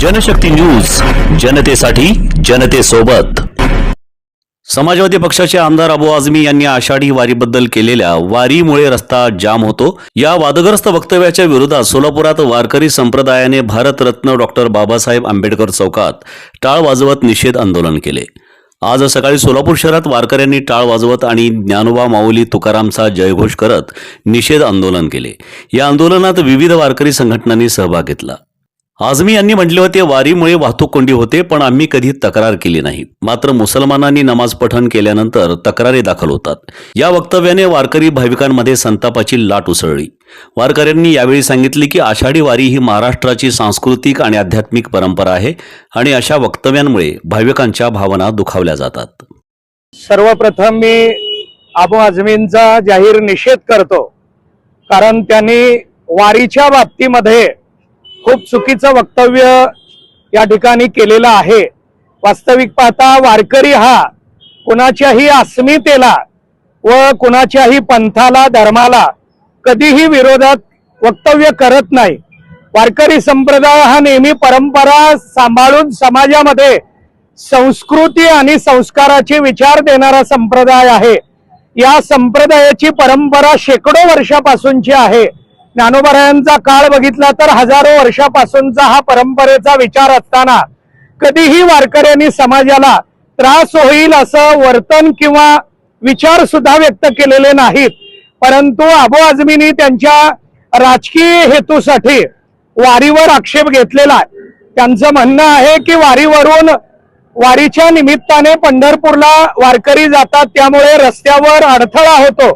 Janshakti news जनतेसाठी जनतेसोबत. समाजवादी पक्षाचे आमदार अबू आझमी यांनी आषाढी वारीबद्दल केलेल्या वारीमुळे रस्ता जाम होतो. या वादग्रस्त वक्तव्याच्या विरोधात सोलापुरात वारकरी संप्रदायाने भारतरत्न डॉक्टर बाबासाहेब आंबेडकर चौकात टाळ वाजवत निषेध आंदोलन केले. आज सकाळी सोलापूर शहरात वारकऱ्यांनी टाळ वाजवत आणि ज्ञानोबा माऊली तुकारामचा जयघोष करत निषेध आंदोलन केले. या आंदोलनात विविध वारकरी संघटनांनी सहभाग घेतला. आझमी यांनी म्हटले होते वारीमुळे वाहतूक कोंडी होते पण आम्ही कधी तक्रार केली नाही. मात्र मुसलमानांनी नमाज पठण केल्यानंतर तक्रारी दाखल होतात. या वक्तव्याने वारकरी भाविकांमध्ये संतापाची लाट उसळली. वारकऱ्यांनी यावेळी सांगितले की आषाढी वारी ही महाराष्ट्राची सांस्कृतिक आणि आध्यात्मिक परंपरा आहे आणि अशा वक्तव्यांमुळे भाविकांच्या भावना दुखावल्या जातात. सर्वप्रथम मी आबू आझमींचा जाहीर निषेध करतो. कारण त्यांनी वारीच्या बाबतीमध्ये खूप चुकीचं वक्तव्य या ठिकाणी केलेलं आहे. वास्तविक पाहता वारकरी हा कुणाच्याही अस्मितेला व कुणाच्याही पंथाला धर्माला कधीही विरोधात वक्तव्य करत नाही. वारकरी संप्रदाय हा नेहमी परंपरा सांभाळून समाजामध्ये संस्कृती आणि संस्काराचे विचार देणारा संप्रदाय आहे. या संप्रदायाची परंपरा शेकडो वर्षापासूनची आहे. ज्ञानोबरायांचा काळ बघितला तर हजारो वर्षापासूनचा हा परंपरेचा विचार असताना कधीही वारकऱ्यांनी समाजाला त्रास होईल असं वर्तन किंवा विचार सुद्धा व्यक्त केलेले नाहीत. परंतु आबो आझमीनी त्यांच्या राजकीय हेतूसाठी वारीवर आक्षेप घेतलेला आहे. त्यांचं म्हणणं आहे की वारीवरून वारीच्या निमित्ताने पंढरपूरला वारकरी जातात त्यामुळे रस्त्यावर अडथळा होतो.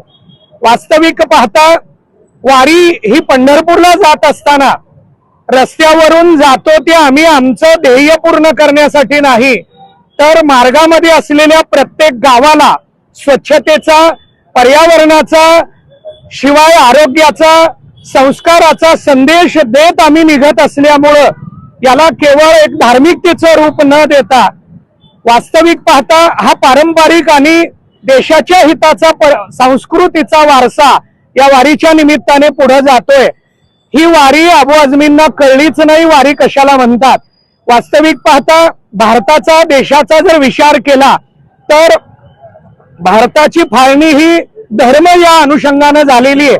वास्तविक पाहता वारी ही पंढरपूरला जात असताना रस्त्यावरून जातो ते आम्ही आमचं ध्येय पूर्ण करण्यासाठी नाही तर मार्गामध्ये असलेल्या प्रत्येक गावाला स्वच्छतेचा पर्यावरणाचा शिवाय आरोग्याचा संस्काराचा संदेश देत आम्ही निघत असल्यामुळं याला केवळ एक धार्मिकतेचं रूप न देता वास्तविक पाहता हा पारंपरिक आणि देशाच्या हिताचा प- संस्कृतीचा वारसा या वारीच्या निमित्ताने पुढे जातोय. ही वारी अबू आझमींना कळलीच नाही वारी कशाला म्हणतात? वास्तविक पाहता भारताचा देशाचा जर विचार केला तर भारताची फाळणी ही धर्म या अनुषंगानं झालेली आहे.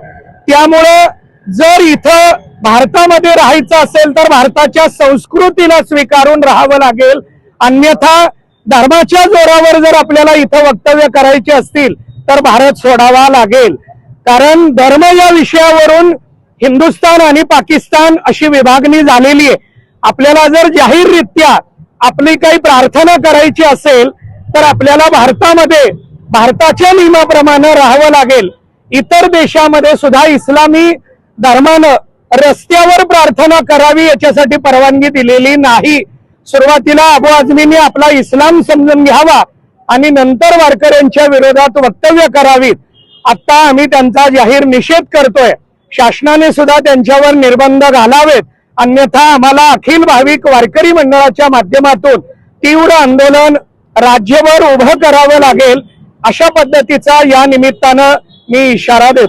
त्यामुळं जर इथं भारतामध्ये राहायचं असेल तर भारताच्या संस्कृतीला स्वीकारून राहावं लागेल. अन्यथा धर्माच्या जोरावर जर आपल्याला इथं वक्तव्य करायचे असतील तर भारत सोडावा लागेल. कारण धर्म या विषयावरून हिंदुस्थान आणि पाकिस्तान अशी विभागणी झालेली आहे. आपल्याला जर जाहीररित्या आपली काही प्रार्थना करायची असेल तर आपल्याला भारतामध्ये भारताच्या नियमाप्रमाणे राहावं लागेल. इतर देशामध्ये सुद्धा इस्लामी धर्मानं रस्त्यावर प्रार्थना करावी याच्यासाठी परवानगी दिलेली नाही. सुरुवातीला अबू आझमींनी आपला इस्लाम समजून घ्यावा आणि नंतर वारकऱ्यांच्या विरोधात वक्तव्य करावीत. आता आम्ही त्यांचा जाहीर निषेध करतोय. शासनाने सुद्धा त्यांच्यावर निर्बंध घालावेत. अन्यथा आम्हाला अखिल भाविक वारकरी मंडळाच्या माध्यमातून तीव्र आंदोलन राज्यभर उभं करावं लागेल अशा पद्धतीचा या निमित्तानं मी इशारा देतो.